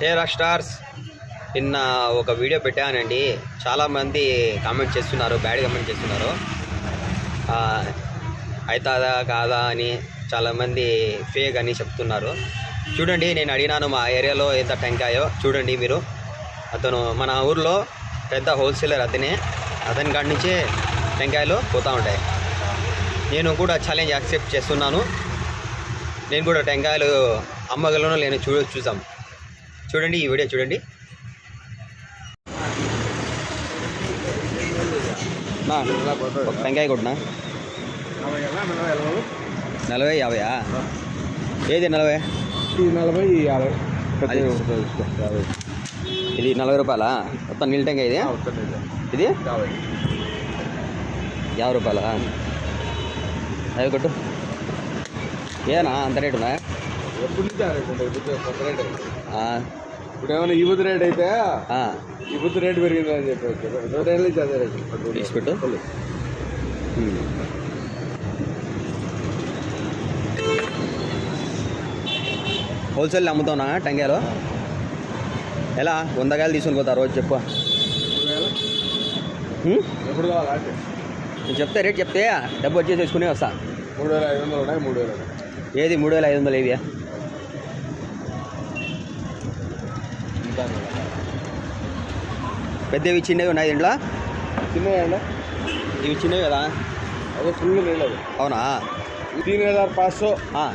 హే rock stars. నిన్న ఒక video పెట్టానండి. చాలామంది కామెంట్ చేస్తున్నారు బ్యాడ్ కామెంట్ చేస్తున్నారు. అవుతుందా కాదా అని చాలామంది ఫేక్ అని చెప్తున్నారు. చూడండి నేను అడిగినాను మా ఏరియాలో ఎంత టెంకాయో చూడండి మీరు. అతను మన ఊర్లో పెద్ద హోల్సేలర్ అతనే. అతని కాడి నుంచే టెంకాయలు పోతూ ఉంటాయి. నేను కూడా ఛాలెంజ్ యాక్సెప్ట్ చేస్తున్నాను. నేను కూడా టెంకాయలు అమ్మగలను నేను చూ చూసాం చూడండి ఈ వీడియో చూడండి. ఒక టెంకాయ కొట్టినా? నలభై యాభైయా ఏది నలభై? నలభై యాభై. ఇది నలభై రూపాయలా? మొత్తం నీళ్ళ టెంకాయ ఇది? ఇది? యాభై. రూపాయలా? అవి కొట్టు. ఏనా? అంత రేటు ఉందా? ఇప్పుడు ఏమైనా ఈ బుద్ధి రేట్ అయితే ఈ బుద్ధి రేట్ పెరిగింది అని చెప్పి రెండేళ్ళ నుంచి అదే రేట్ పెట్టు. హోల్సేల్ అమ్ముతావునా టెంకాయలు ఎలా? వంద కాయలు తీసుకొని పోతా రోజు చెప్పు? ఎప్పుడు కావాలి నేను చెప్తే రేట్ చెప్తే డబ్బు వచ్చి తీసుకుని వస్తా. మూడు వేల ఐదు వందలు ఉన్నాయి మూడు వేలు ఏది మూడు వేల ఐదు వందలు ఇవి పెద్దవి చిన్నవి ఉన్నాయి దీంట్లో చిన్నవి అండి ఇవి చిన్నవి కదా అదే ఫుల్ నీళ్ళు అది అవునా तीन हजार पाँच सौ हाँ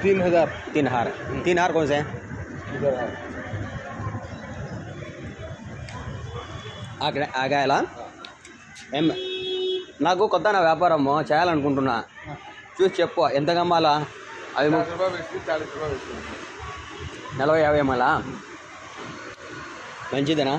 तीन हजार तीन हार तीन हार कौन से हैं इधर है ఆగ- ఆగాయలా ఏం నాకు కొత్త నా వ్యాపారము చేయాలనుకుంటున్నా చూసి చెప్పు ఎంత కమ్మాలా అవి ము- चालीस रुपये बेचती चालीस रुपये बेचती నలభై యాభై అమ్మాలా வஞ்சிதனா